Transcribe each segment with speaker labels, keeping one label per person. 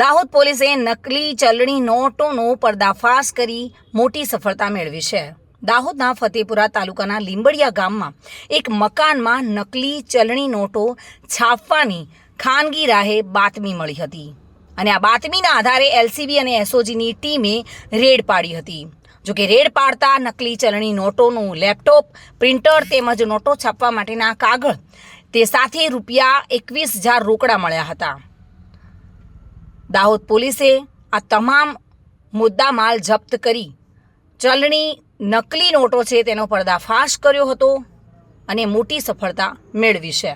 Speaker 1: દાહોદ પોલીસે નકલી ચલણી નોટોનો પર્દાફાશ કરી મોટી સફળતા મેળવી છે. દાહોદના ફતેપુરા તાલુકાના લીંબડિયા ગામમાં એક મકાનમાં નકલી ચલણી નોટો છાપવાની ખાનગી રાહે બાતમી મળી હતી અને આ બાતમીના આધારે એલસીબી અને એસઓજીની ટીમે રેડ પાડી હતી. જોકે રેડ પાડતા નકલી ચલણી નોટોનું લેપટોપ, પ્રિન્ટર તેમજ નોટો છાપવા માટેના કાગળ તે સાથે રૂપિયા એકવીસ હજાર રોકડા મળ્યા હતા. દાહોદ પોલીસે આ તમામ મુદ્દામાલ જપ્ત કરી. ચલણી નકલી નોટો છે તેનો પર્દાફાશ કર્યો હતો અને મોટી સફળતા મેળવી છે.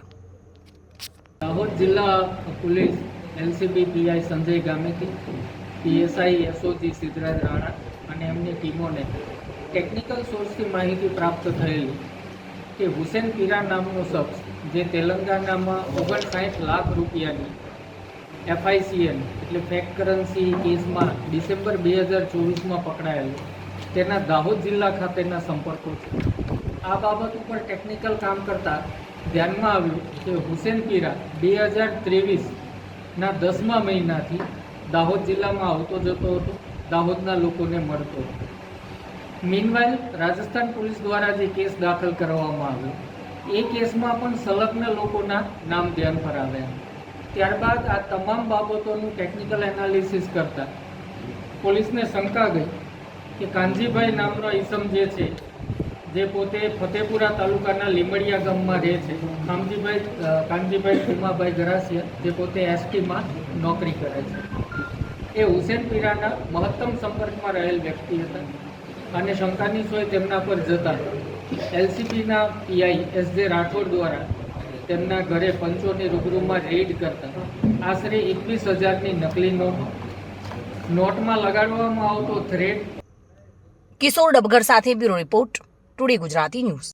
Speaker 2: દાહોદ જિલ્લા પોલીસ એલસીબી પીઆઈ સંજય ગામેથી, પીએસઆઈ એસઓજી સિદ્ધરાજ રાણા અને એમની ટીમોને ટેકનિકલ સોર્સથી માહિતી પ્રાપ્ત થયેલી કે હુસેન પીરા નામનો શખ્સ, જે તેલંગાનામાં ઓગણસાઠ લાખ રૂપિયાની એફઆઈસીએન એટલે ફેક કરન્સી કેસમાં ડિસેમ્બર બે હજાર ચોવીસમાં પકડાયેલો. તેના દાહોદ જિલ્લા ખાતેના સંપર્કો છે. આ બાબત ઉપર ટેકનિકલ કામ કરતાં ધ્યાનમાં આવ્યું કે હુસેન પીરા બે હજાર ત્રેવીસના દસમા મહિનાથી દાહોદ જિલ્લામાં આવતો જતો હતો, દાહોદના લોકોને મળતો હતો. મીનવાઇલ રાજસ્થાન પોલીસ દ્વારા જે કેસ દાખલ કરવામાં આવ્યો, એ કેસમાં પણ સંલગ્ન લોકોના નામ ધ્યાન પર આવ્યા. ત્યારબાદ આ તમામ બાબતોનું ટેકનિકલ એનાલિસિસ કરતા પોલીસને શંકા ગઈ કે કાનજીભાઈ નામનો ઈસમ જે છે, જે પોતે ફતેપુરા તાલુકાના લીમડિયા ગામમાં રહે છે. કામજીભાઈ કાનજીભાઈ ખુમાભાઈ ગરાસિયા, જે પોતે એસટીમાં નોકરી કરે છે. એ હુસેન પીરાના મહત્તમ સંપર્કમાં રહેલ વ્યક્તિ હતા અને શંકાની સોય તેમના પર જતા. એલસીબીના પીઆઈ એસ જે રાઠોડ દ્વારા તેમના ઘરે પંચોની રૂબરૂમાં રેડ કરતા. આશરે એકવીસ હજારની નકલી નોટ. નોટમાં લગાડવામાં આવતો થ્રેડ
Speaker 1: કિશોર ડબગર સાથે bureau report, today Gujarati news.